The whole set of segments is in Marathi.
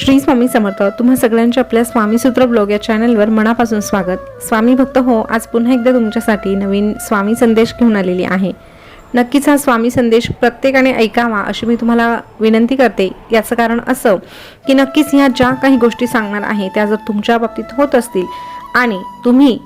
श्री स्वामी समर्थ तुम्हा सगळ्यांचे आपल्या स्वामीसूत्र ब्लॉग या चॅनलवर मनापासून स्वागत. स्वामी भक्त हो आज पुन्हा एकदा तुमच्यासाठी नवीन स्वामी संदेश घेऊन आलेली आहे. नक्कीच हा स्वामी संदेश प्रत्येकाने ऐकावा अशी मी तुम्हाला विनंती करते. याचं कारण असं की नक्कीच ह्या ज्या काही गोष्टी सांगणार आहे त्या जर तुमच्या बाबतीत होत असतील आणि तुम्ही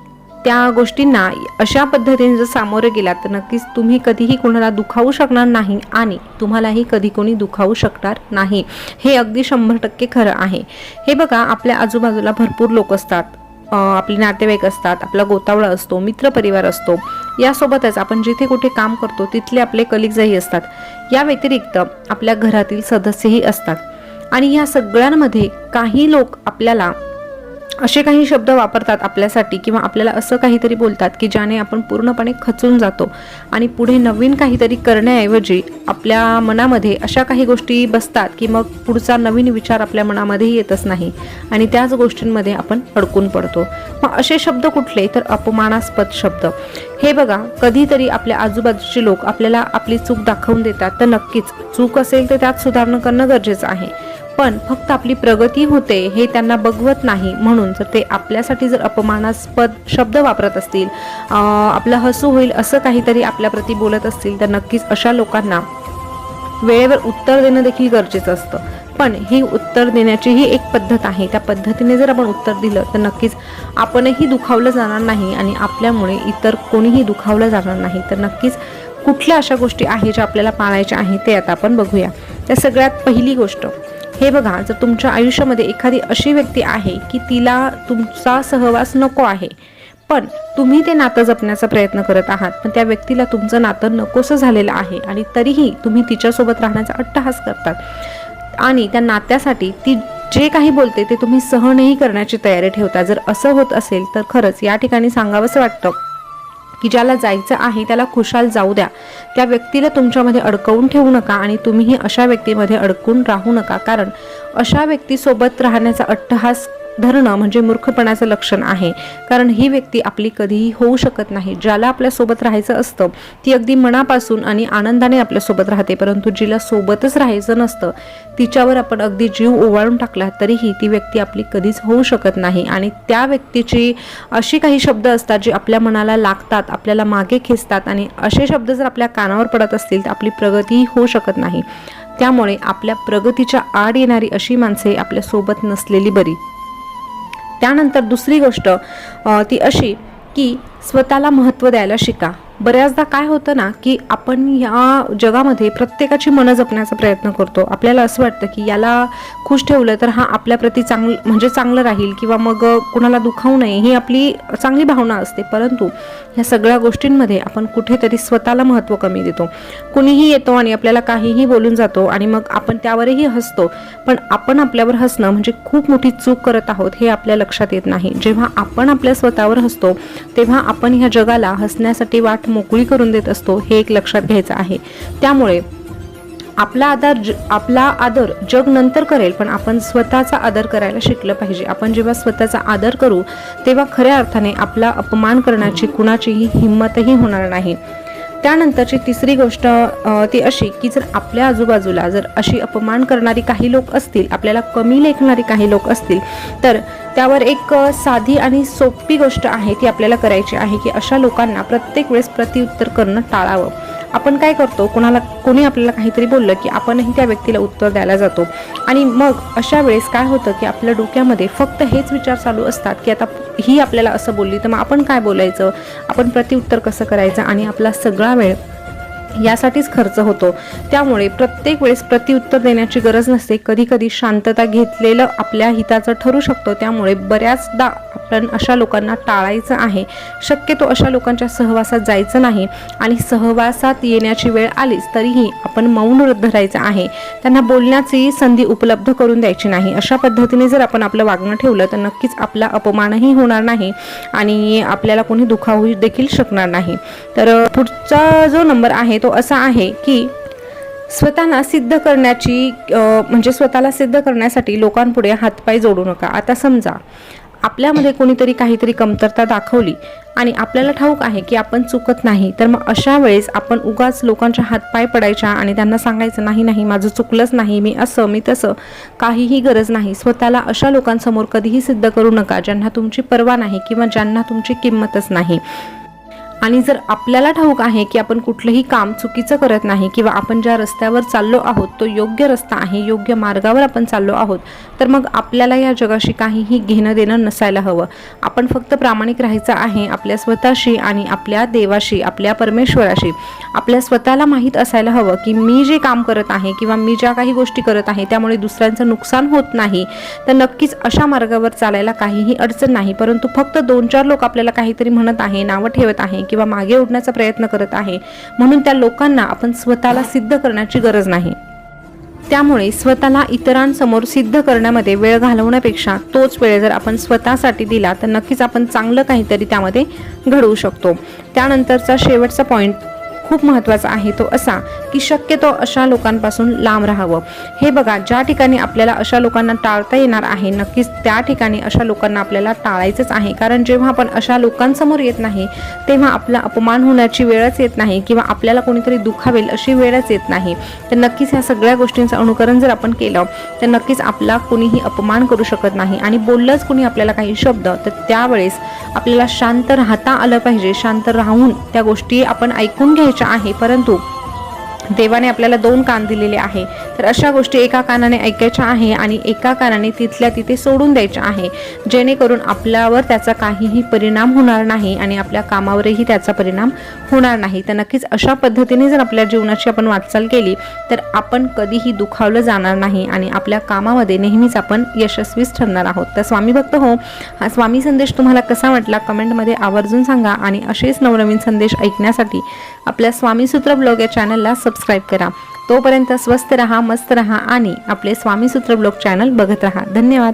त्या गोष्टींना अशा पद्धतीने जर सामोरे गेलात तर नक्कीच तुम्ही कधीही कोणाला दुखावू शकणार नाही आणि तुम्हालाही कधी कोणी दुखावू शकणार नाही. हे अगदी शंभर टक्के खरं आहे. हे बघा आपल्या आजूबाजूला भरपूर लोक असतात. आपले नातेवाईक असतात आपला गोतावळा असतो मित्रपरिवार असतो. यासोबतच आपण जिथे कुठे काम करतो तिथले आपले कलिग्जही असतात. या व्यतिरिक्त आपल्या घरातील सदस्यही असतात. आणि या सगळ्यांमध्ये काही लोक आपल्याला असे काही शब्द वापरतात आपल्यासाठी किंवा आपल्याला असं काहीतरी बोलतात की ज्याने आपण पूर्णपणे खचून जातो. आणि पुढे नवीन काहीतरी करण्याऐवजी आपल्या मनामध्ये अशा काही गोष्टी बसतात की मग पुढचा नवीन विचार आपल्या मनामध्ये येतच नाही. आणि त्याच गोष्टींमध्ये आपण अडकून पडतो. मग असे शब्द कुठले? तर अपमानास्पद शब्द. हे बघा कधीतरी आपल्या आजूबाजूचे लोक आपल्याला आपली चूक दाखवून देतात. तर नक्कीच चूक असेल तर त्यात सुधारणा करणं गरजेचं आहे. पण फक्त आपली प्रगती होते हे त्यांना बघवत नाही. म्हणून जर ते आपल्यासाठी जर अपमानास्पद शब्द वापरत असतील आपलं हसू होईल असं काहीतरी आपल्याप्रती बोलत असतील तर नक्कीच अशा लोकांना वेळेवर उत्तर देणं देखील गरजेचं असतं. पण ही उत्तर देण्याचीही एक पद्धत आहे. त्या पद्धतीने जर आपण उत्तर दिलं तर नक्कीच आपणही दुखावलं जाणार नाही आणि आपल्यामुळे इतर कोणीही दुखावलं जाणार नाही. तर नक्कीच कुठल्या अशा गोष्टी आहे ज्या आपल्याला पाळायच्या आहेत ते आता आपण बघूया. त्या सगळ्यात पहिली गोष्ट हे बघा जर तुमच्या आयुष्यामध्ये एखादी अशी व्यक्ती आहे की तिला तुमचा सहवास नको आहे पण तुम्ही ते नातं जपण्याचा प्रयत्न करत आहात पण त्या व्यक्तीला तुमचं नातं नकोसं झालेलं आहे आणि तरीही तुम्ही तिच्यासोबत राहण्याचा अट्टहास करतात. आणि त्या नात्यासाठी ती जे काही बोलते ते तुम्ही सहनही करण्याची तयारी ठेवता. जर असं होत असेल तर खरंच या ठिकाणी सांगावंसं वाटतं की ज्याला जायचं आहे त्याला खुशाल जाऊ द्या. त्या व्यक्तीला तुमच्यामध्ये अडकवून ठेवू नका आणि तुम्हीही अशा व्यक्तीमध्ये अडकून राहू नका. कारण अशा व्यक्तीसोबत राहण्याचा अट्टहास धरणं म्हणजे मूर्खपणाचं लक्षण आहे. कारण ही व्यक्ती आपली कधीही होऊ शकत नाही. ज्याला आपल्यासोबत राहायचं असतं ती अगदी मनापासून आणि आनंदाने आपल्यासोबत राहते. परंतु जिला सोबतच राहायचं नसतं तिच्यावर आपण अगदी जीव ओवाळून टाकला तरीही ती व्यक्ती आपली कधीच होऊ शकत नाही. आणि त्या व्यक्तीची अशी काही शब्द असतात जे आपल्या मनाला लागतात आपल्याला मागे खेचतात आणि असे शब्द जर आपल्या कानावर पडत असतील तर आपली प्रगतीही होऊ शकत नाही. त्यामुळे आपल्या प्रगतीच्या आड येणारी अशी माणसे आपल्यासोबत नसलेली बरी. त्यानंतर दुसरी गोष्ट ती अशी की स्वतःला महत्त्व द्यायला शिका. बऱ्याचदा काय होतं ना की आपण या जगामध्ये प्रत्येकाची मनं जपण्याचा प्रयत्न करतो. आपल्याला असं वाटतं की याला खुश ठेवलं तर हा आपल्याप्रती चांगलं म्हणजे चांगलं राहील किंवा मग कुणाला दुखावू नये ही आपली चांगली भावना असते. परंतु ह्या सगळ्या गोष्टींमध्ये आपण कुठेतरी स्वतःला महत्त्व कमी देतो. कुणीही येतो आणि आपल्याला काहीही बोलून जातो आणि मग आपण त्यावरही हसतो. पण आपण आपल्यावर हसणं म्हणजे खूप मोठी चूक करत आहोत हे आपल्या लक्षात येत नाही. जेव्हा आपण आपल्या स्वतःवर हसतो तेव्हा आपण ह्या जगाला हसण्यासाठी वाट मोकळी करून देत असतो हे एक लक्षात घ्यायचं आहे. त्यामुळे आपला आदर ज आपला आदर जग नंतर करेल पण आपण स्वतःचा आदर करायला शिकलं पाहिजे. आपण जेव्हा स्वतःचा आदर करू तेव्हा खऱ्या अर्थाने आपला अपमान करण्याची कुणाचीही हिंमतही होणार नाही. त्यानंतरची तिसरी गोष्ट ती अशी की जर आपल्या आजूबाजूला जर अशी अपमान करणारी काही लोक असतील आपल्याला कमी लेखणारी काही लोक असतील तर त्यावर एक साधी आणि सोपी गोष्ट आहे ती आपल्याला करायची आहे की अशा लोकांना प्रत्येक वेळेस प्रत्युत्तर करणं टाळावं. आपण काय करतो कोणाला कोणी आपल्याला काहीतरी बोललं की आपणही त्या व्यक्तीला उत्तर द्यायला जातो. आणि मग अशा वेळेस काय होतं की आपल्या डोक्यामध्ये फक्त हेच विचार चालू असतात की आता ही आपल्याला असं बोलली तर मग आपण काय बोलायचं? आपण प्रतिउत्तर कसं करायचं? आणि आपला सगळा वेळ यासाठीच खर्च होतो. त्यामुळे प्रत्येक वेळेस प्रतिउत्तर देण्याची गरज नसते. कधी कधी शांतता घेतलेलं आपल्या हिताचं ठरू शकतो. त्यामुळे बऱ्याचदा आपण अशा लोकांना टाळायचं आहे. शक्यतो अशा लोकांच्या सहवासात जायचं नाही. आणि सहवासात येण्याची वेळ आलीच तरीही आपण मौन धरायचं आहे. त्यांना बोलण्याची संधी उपलब्ध करून द्यायची नाही. अशा पद्धतीने जर आपण आपलं वागणं ठेवलं तर नक्कीच आपला अपमानही होणार नाही आणि आपल्याला कोणी दुखावू देखील शकणार नाही. तर पुढचा जो नंबर आहे तो असा आहे की स्वतःला सिद्ध करण्याची म्हणजे स्वतःला सिद्ध करण्यासाठी लोकांपुढे हातपाय जोडू नका. आता समजा आपल्यामध्ये कोणीतरी काहीतरी कमतरता दाखवली आणि आपल्याला ठाऊक आहे की आपण चुकत नाही तर मग अशा वेळेस आपण उगाच लोकांच्या हातपाय पडायच्या आणि त्यांना सांगायचं नाही नाही माझं चुकलंच नाही मी असं मी तसं काहीही गरज नाही. स्वतःला अशा लोकांसमोर कधीही सिद्ध करू नका ज्यांना तुमची पर्वा नाही किंवा ज्यांना तुमची किंमतच नाही. आणि जर आपल्याला ठाऊक आहे की आपण कुठलंही काम चुकीचं करत नाही किंवा आपण ज्या रस्त्यावर चाललो आहोत तो योग्य रस्ता आहे योग्य मार्गावर आपण चाललो आहोत तर मग आपल्याला या जगाशी काहीही घेणं देणं नसायला हवं. आपण फक्त प्रामाणिक राहायचं आहे आपल्या स्वतःशी आणि आपल्या देवाशी आपल्या परमेश्वराशी. आपल्या स्वतःला माहीत असायला हवं की मी जे काम करत आहे किंवा मी ज्या काही गोष्टी करत आहे त्यामुळे दुसऱ्यांचं नुकसान होत नाही. तर नक्कीच अशा मार्गावर चालायला काहीही अडचण नाही परंतु फक्त दोन चार लोक आपल्याला काहीतरी म्हणत आहे नावं ठेवत आहे किंवा मागे उडण्याचा प्रयत्न करत आहे. म्हणून त्या लोकांना आपण स्वतःला सिद्ध करण्याची गरज नाही. त्यामुळे स्वतःला इतरांसमोर सिद्ध करण्यामध्ये वेळ घालवण्यापेक्षा तोच वेळ जर आपण स्वतःसाठी दिला तर नक्कीच आपण चांगलं काहीतरी त्यामध्ये घडवू शकतो. त्यानंतरचा शेवटचा पॉईंट खूप महत्त्वाचा आहे तो असा की शक्यतो अशा लोकांपासून लांब राहावं. हे बघा ज्या ठिकाणी आपल्याला अशा लोकांना टाळता येणार आहे नक्कीच त्या ठिकाणी अशा लोकांना आपल्याला टाळायचंच आहे. कारण जेव्हा आपण अशा लोकांसमोर येत नाही तेव्हा आपला अपमान होण्याची वेळच येत नाही किंवा आपल्याला कोणीतरी दुखावेल अशी वेळच येत नाही. तर नक्कीच ह्या सगळ्या गोष्टींचं अनुकरण जर आपण केलं तर नक्कीच आपला कोणीही अपमान करू शकत नाही. आणि बोललंच कोणी आपल्याला काही शब्द तर त्यावेळेस आपल्याला शांत राहता आलं पाहिजे. शांत राहून त्या गोष्टी आपण ऐकून घ्यायच्या आहे परंतु देवाने आपल्याला दोन कान दिलेले आहे. तर अशा गोष्टी एका कानाने ऐकायच्या आहे आणि एका कानाने तिथल्या तिथे सोडून द्यायच्या आहे. जेणेकरून आपल्यावर त्याचा काहीही परिणाम होणार नाही आणि आपल्या कामावरही त्याचा परिणाम होणार नाही. तर नक्कीच अशा पद्धतीने जर आपल्या जीवनाची आपण वाटचाल केली तर आपण कधीही दुखावलं जाणार नाही आणि आपल्या कामामध्ये नेहमीच आपण यशस्वीच ठरणार आहोत. तर स्वामी भक्त हो हा स्वामी संदेश तुम्हाला कसा वाटला कमेंटमध्ये आवर्जून सांगा आणि असेच नवनवीन संदेश ऐकण्यासाठी आपल्या स्वामीसूत्र ब्लॉग या चॅनलला सब सबस्क्राईब करा. तोपर्यंत स्वस्त रहा मस्त रहा आणि आपले स्वामीसूत्र ब्लॉग चॅनल बघत रहा. धन्यवाद.